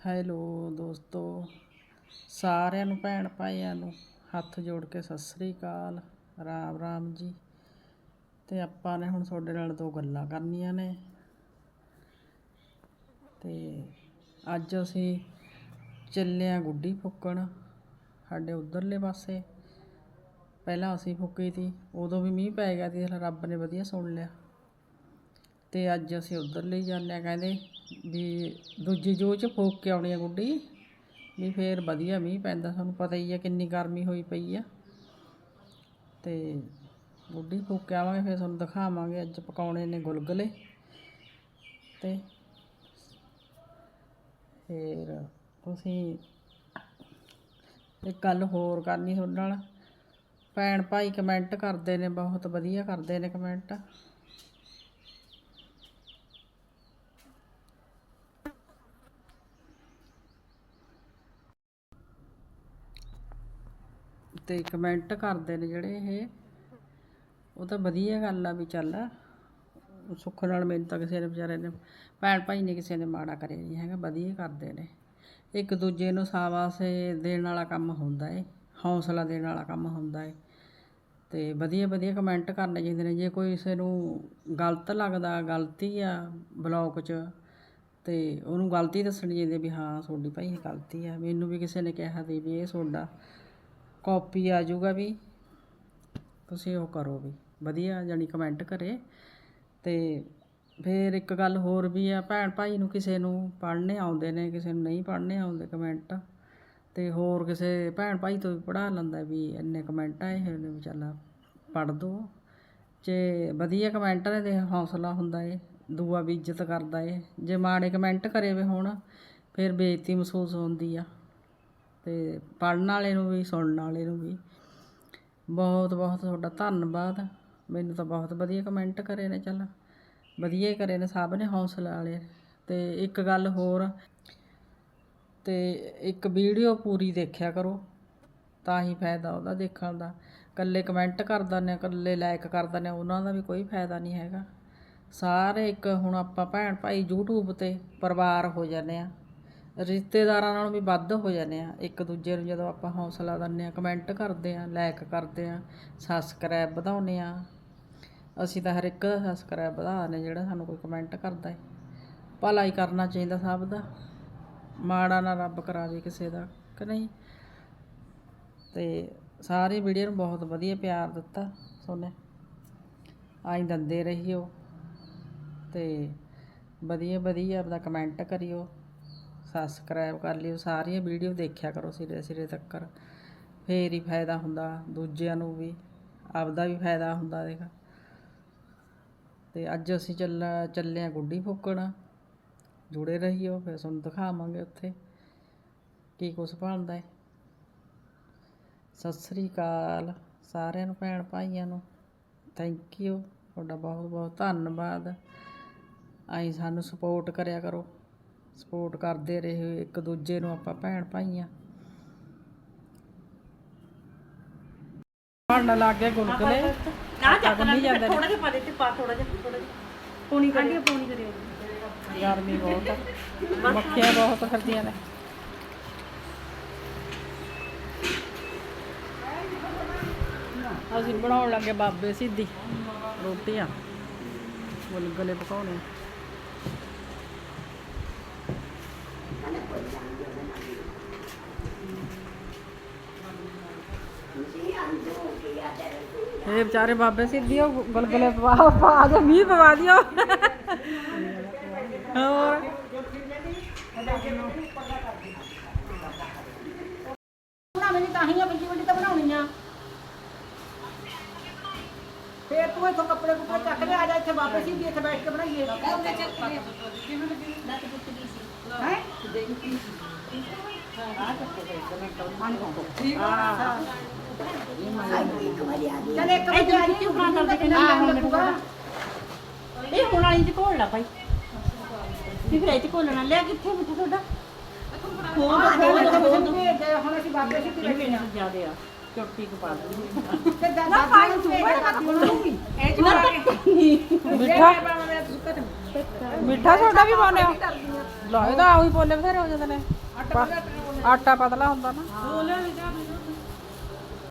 Hello ਦੋਸਤੋ, ਸਾਰਿਆਂ ਨੂੰ, ਭੈਣ ਭਾਈਆਂ ਨੂੰ ਹੱਥ ਜੋੜ ਕੇ ਸਤਿ ਸ੍ਰੀ ਅਕਾਲ, ਰਾਮ ਰਾਮ ਜੀ। ਤੇ ਆਪਾਂ ਨੇ ਹੁਣ ਤੁਹਾਡੇ ਨਾਲ ਦੋ ਗੱਲਾਂ ਕਰਨੀਆਂ ਨੇ। ਤੇ ਅੱਜ ਅਸੀਂ ਚੱਲੇ ਆਂ ਗੁੱਡੀ ਫੁੱਕਣ, ਸਾਡੇ ਉਧਰਲੇ ਪਾਸੇ। ਪਹਿਲਾਂ ਅਸੀਂ ਫੁੱਕੀ ਤੀ, ਉਦੋਂ ਵੀ ਮੀਂਹ ਪੈ ਗਿਆ ਸੀ ਰੱਬ ਨੇ ਵਧੀਆ ਸੁਣ ਲਿਆ। ਤੇ ਅੱਜ ਅਸੀਂ ਉਧਰ ਲਈ ਜਾਂਦੇ ਆ ਕਹਿੰਦੇ ਵੀ ਦੂਜੀ ਜੋਹ ਚ ਫੂਕ ਕੇ ਆਉਣੀ ਆ ਗੁੱਡੀ। ਵੀ ਫੇਰ ਵਧੀਆ ਮੀਂਹ ਪੈਂਦਾ, ਤੁਹਾਨੂੰ ਪਤਾ ਹੀ ਆ ਕਿੰਨੀ ਗਰਮੀ ਹੋਈ ਪਈ ਆ। ਤੇ ਗੁੱਡੀ ਫੂਕ ਕੇ ਆਵਾਂਗੇ, ਫੇਰ ਤੁਹਾਨੂੰ ਦਿਖਾਵਾਂਗੇ, ਅੱਜ ਪਕਾਉਣੇ ਨੇ ਗੁਲਗੁਲੇ। ਤੇ ਫੇਰ ਤੁਸੀਂ ਇੱਕ ਗੱਲ ਹੋਰ ਕਰਨੀ ਤੁਹਾਡੇ ਨਾਲ। ਭੈਣ ਭਾਈ ਕਮੈਂਟ ਕਰਦੇ ਨੇ, ਬਹੁਤ ਵਧੀਆ ਕਰਦੇ ਨੇ ਕਮੈਂਟ ਤੇ ਕਮੈਂਟ ਕਰਦੇ ਨੇ ਜਿਹੜੇ ਇਹ। ਉਹ ਤਾਂ ਵਧੀਆ ਗੱਲ ਆ ਵੀ ਚੱਲ, ਸੁੱਖ ਨਾਲ ਮੈਨੂੰ ਤਾਂ ਕਿਸੇ ਨੇ ਵਿਚਾਰੇ ਨੇ, ਭੈਣ ਭਾਈ ਨੇ ਕਿਸੇ ਨੇ ਮਾੜਾ ਕਰੇ ਨਹੀਂ ਹੈਗਾ, ਵਧੀਆ ਕਰਦੇ ਨੇ। ਇੱਕ ਦੂਜੇ ਨੂੰ ਸਾਵਾਸੇ ਦੇਣ ਵਾਲਾ ਕੰਮ ਹੁੰਦਾ ਏ, ਹੌਸਲਾ ਦੇਣ ਵਾਲਾ ਕੰਮ ਹੁੰਦਾ ਏ। ਤੇ ਵਧੀਆ ਵਧੀਆ ਕਮੈਂਟ ਕਰਨੇ ਚਾਹੀਦੇ ਨੇ। ਜੇ ਕੋਈ ਕਿਸੇ ਨੂੰ ਗਲਤ ਲੱਗਦਾ, ਗਲਤੀ ਆ ਬਲੌਗ 'ਚ, ਤੇ ਉਹਨੂੰ ਗਲਤੀ ਦੱਸਣੀ ਚਾਹੀਦੀ ਵੀ ਹਾਂ ਤੁਹਾਡੀ ਭਾਈ ਇਹ ਗਲਤੀ ਆ। ਮੈਨੂੰ ਵੀ ਕਿਸੇ ਨੇ ਕਿਹਾ ਸੀ ਵੀ ਇਹ ਤੁਹਾਡਾ ਕਾਪੀ ਆ ਜਾਊਗਾ ਵੀ। ਤੁਸੀਂ ਉਹ ਕਰੋ ਵੀ। ਵਧੀਆ ਜਾਨੀ ਕਮੈਂਟ ਕਰੇ। ਤੇ ਫਿਰ ਇੱਕ ਗੱਲ ਹੋਰ ਵੀ ਆ, ਭੈਣ ਭਾਈ ਨੂੰ ਕਿਸੇ ਨੂੰ ਪੜ੍ਹਨੇ ਆਉਂਦੇ ਨੇ, ਕਿਸੇ ਨੂੰ ਨਹੀਂ ਪੜ੍ਹਨੇ ਆਉਂਦੇ ਕਮੈਂਟ ਤੇ ਹੋਰ ਕਿਸੇ ਭੈਣ ਭਾਈ ਤੋਂ ਵੀ ਪੜ੍ਹਾ ਲੈਂਦਾ ਵੀ ਇੰਨੇ ਕਮੈਂਟ ਆਏ ਹੋਏ ਨੇ ਵੀ ਚੱਲ ਪੜ੍ਹ ਦੋ। ਜੇ ਵਧੀਆ ਕਮੈਂਟ ਨੇ ਤੇ ਹੌਸਲਾ ਹੁੰਦਾ ਏ, ਦੂਆ ਵੀ ਇੱਜ਼ਤ ਕਰਦਾ ਏ। ਜੇ ਮਾੜੇ ਕਮੈਂਟ ਕਰੇ ਵੇ ਹੁਣ, ਫਿਰ ਬੇਇੱਜ਼ਤੀ ਮਹਿਸੂਸ ਹੁੰਦੀ ਆ। ਤੇ ਪੜ੍ਹਨ ਵਾਲੇ ਨੂੰ ਵੀ, ਸੁਣਨ ਵਾਲੇ ਨੂੰ ਵੀ। ਬਹੁਤ ਬਹੁਤ ਤੁਹਾਡਾ ਧੰਨਵਾਦ। ਮੈਨੂੰ ਤਾਂ ਬਹੁਤ ਵਧੀਆ ਕਮੈਂਟ ਕਰੇ ਨੇ, ਚੱਲ। ਵਧੀਆ ਹੀ ਕਰੇ ਨੇ ਸਭ ਨੇ ਹੌਸਲਾ ਵਾਲੇ। ਅਤੇ ਇੱਕ ਗੱਲ ਹੋਰ ਅਤੇ ਇੱਕ ਵੀਡੀਓ ਪੂਰੀ ਦੇਖਿਆ ਕਰੋ, ਤਾਂ ਹੀ ਫਾਇਦਾ ਉਹਦਾ ਦੇਖਣ ਦਾ। ਇਕੱਲੇ ਕਮੈਂਟ ਕਰ ਦਿੰਦੇ ਇਕੱਲੇ ਲਾਈਕ ਕਰ ਦਿੰਦੇ ਉਹਨਾਂ ਦਾ ਵੀ ਕੋਈ ਫਾਇਦਾ ਨਹੀਂ ਹੈਗਾ। ਸਾਰੇ ਇੱਕ ਹੁਣ ਆਪਾਂ ਭੈਣ ਭਾਈ YouTube ਤੇ ਪਰਿਵਾਰ ਹੋ ਜਾਂਦੇ ਆ। ਰਿਸ਼ਤੇਦਾਰਾਂ ਨਾਲੋਂ ਵੀ ਵੱਧ ਹੋ ਜਾਂਦੇ ਆ। ਇੱਕ ਦੂਜੇ ਨੂੰ ਜਦੋਂ ਆਪਾਂ ਹੌਸਲਾ ਦਿੰਦੇ ਆ ਕਮੈਂਟ ਕਰਦੇ ਆ ਲਾਈਕ ਕਰਦੇ ਆ ਸਬਸਕ੍ਰਾਈਬ ਵਧਾਉਂਦੇ ਆ। ਅਸੀਂ ਤਾਂ ਹਰ ਇੱਕ ਦਾ ਸਬਸਕ੍ਰਾਈਬ ਵਧਾ ਦਿੰਦੇ ਜਿਹੜਾ ਸਾਨੂੰ ਕੋਈ ਕਮੈਂਟ ਕਰਦਾ ਹੈ ਭਲਾ ਹੀ ਕਰਨਾ ਚਾਹੀਦਾ ਸਭ ਦਾ। ਮਾੜਾ ਨਾ ਰੱਬ ਕਰਾਵੇ ਕਿਸੇ ਦਾ, ਕਿ ਨਹੀਂ? ਤੇ ਸਾਰੇ ਵੀਡੀਓ ਨੂੰ ਬਹੁਤ ਵਧੀਆ ਪਿਆਰ ਦਿੱਤਾ ਸੋਨੇ। ਆਈ ਦਿੰਦੇ ਰਹੀਓ ਤੇ ਵਧੀਆ ਵਧੀਆ ਆਪਦਾ ਕਮੈਂਟ ਕਰਿਓ। ਸਬਸਕ੍ਰਾਈਬ ਕਰ ਲਿਓ, ਸਾਰੀਆਂ ਵੀਡੀਓ ਦੇਖਿਆ ਕਰੋ ਸਿਰੇ ਸਿਰੇ ਤੱਕ ਫੇਰ ਹੀ ਫਾਇਦਾ ਹੁੰਦਾ, ਦੂਜਿਆਂ ਨੂੰ ਵੀ, ਆਪਦਾ ਵੀ ਫਾਇਦਾ ਹੁੰਦਾ ਦੇਖ। ਤੇ ਅੱਜ ਅਸੀਂ ਚੱਲ, ਚੱਲੇ ਆ ਗੁੱਡੀ ਫੂਕਣ। ਜੁੜੇ ਰਹੀਓ, ਫਿਰ ਤੁਹਾਨੂੰ ਦਿਖਾਵਾਂਗੇ ਉੱਥੇ ਕੀ ਕੁਛ ਬਣਦਾ ਹੈ। ਸਤਿ ਸ੍ਰੀ ਅਕਾਲ ਸਾਰਿਆਂ ਨੂੰ, ਭੈਣ ਭਾਈਆਂ ਨੂੰ। ਥੈਂਕ ਯੂ ਤੁਹਾਡਾ ਬਹੁਤ ਬਹੁਤ ਧੰਨਵਾਦ। ਆਈ ਸਾਨੂੰ ਸਪੋਰਟ ਕਰਿਆ ਕਰੋ। ਸਪੋਰਟ ਕਰਦੇ ਰਹੋ ਇੱਕ ਦੂਜੇ ਨੂੰ ਆਪਾਂ ਭੈਣ ਭਾਈਆਂ। ਬਣਨ ਲੱਗ ਗਏ ਗੁਲਗੁਲੇ ਨਾ ਚੱਕ ਨਹੀਂ ਜਾਂਦੇ ਥੋੜਾ ਜਿਹਾ ਪਾ ਦੇ ਤੇ ਪਾ ਥੋੜਾ ਜਿਹਾ ਥੋੜਾ ਜਿਹਾ। ਪੌਣੀ ਕਰਿਓ। ਪੌਣੀ ਕਰਿਓ। ਗਰਮੀ ਬਹੁਤ ਆ। ਮੱਖੀਆਂ ਬਹੁਤ ਫਿਰਦੀਆਂ ਨੇ। ਅਸੀਂ ਬਣਾਉਣ ਲੱਗੇ ਬਾਬੇ ਸਿੱਧੀ ਰੋਟੀਆਂ। ਗੁਲਗੁਲੇ ਪਕਾਉਣੇ। ਇਹ ਵਿਚਾਰੇ ਬਾਬੇ ਸਿੱਧੀ ਉਹ ਗੁਲਗੁਲੇ ਪਵਾ ਪਾ ਦੇ ਮੀਂਹ ਪਵਾ ਦਿਓ। ਹੋਰ? ਬਣਾਉਣੀ ਤਾਂ ਹੀ ਆ ਵੱਡੀ ਵੱਡੀ ਤਾਂ ਬਣਾਉਣੀ ਆ। ਫੇਰ ਤੂੰ ਇੱਥੋਂ ਕੱਪੜੇ ਕੁਪੜੇ ਚੱਕ ਲੈ ਆ ਜਾ, ਇੱਥੇ ਵਾਪਸ ਹੀ ਇੱਥੇ ਬੈਠ ਕੇ ਬਣਾਈਏ। ਚਲ ਇੱਕ ਵਜੇ ਆ ਜੀ ਕਿਉਂ ਕਰਦੇ ਕਿੰਨਾ ਟਾਈਮ ਲੱਗੂਗਾ ਇਹ ਹੁਣ ਵਾਲੀ ਚ ਘੋਲ ਲਾ ਭਾਈ ਵੀ ਫਿਰ ਇਹ ਚ ਘੋਲਣਾ ਲਿਆ ਕਿੱਥੇ ਬਿਠਾ ਤੁਹਾਡਾ ਫੋਨ ਤਾਂ ਹੁਣ ਅਸੀਂ ਵਾਪਸ ਹੀ ਬੈਠੇ ਆ ਜਿਆਦੇ ਆ ਚੋਟੀ ਕੋ ਦੇ ਤੇ ਦਾਦਾ ਪਾਣੀ ਸੁਣੂਗੀ ਇਹ ਚ ਮਿੱਠਾ ਮਿੱਠਾ ਸੋਡਾ ਵੀ ਪਾਉਂਦੇ ਹੋ? ਲਾਏ ਤਾਂ ਉਹੀ ਪੋਲੇ ਬਥੇਰੇ ਹੋ ਜਾਂਦੇ ਨੇ। ਆਟਾ ਆਟਾ ਪਤਲਾ ਹੁੰਦਾ ਨਾ।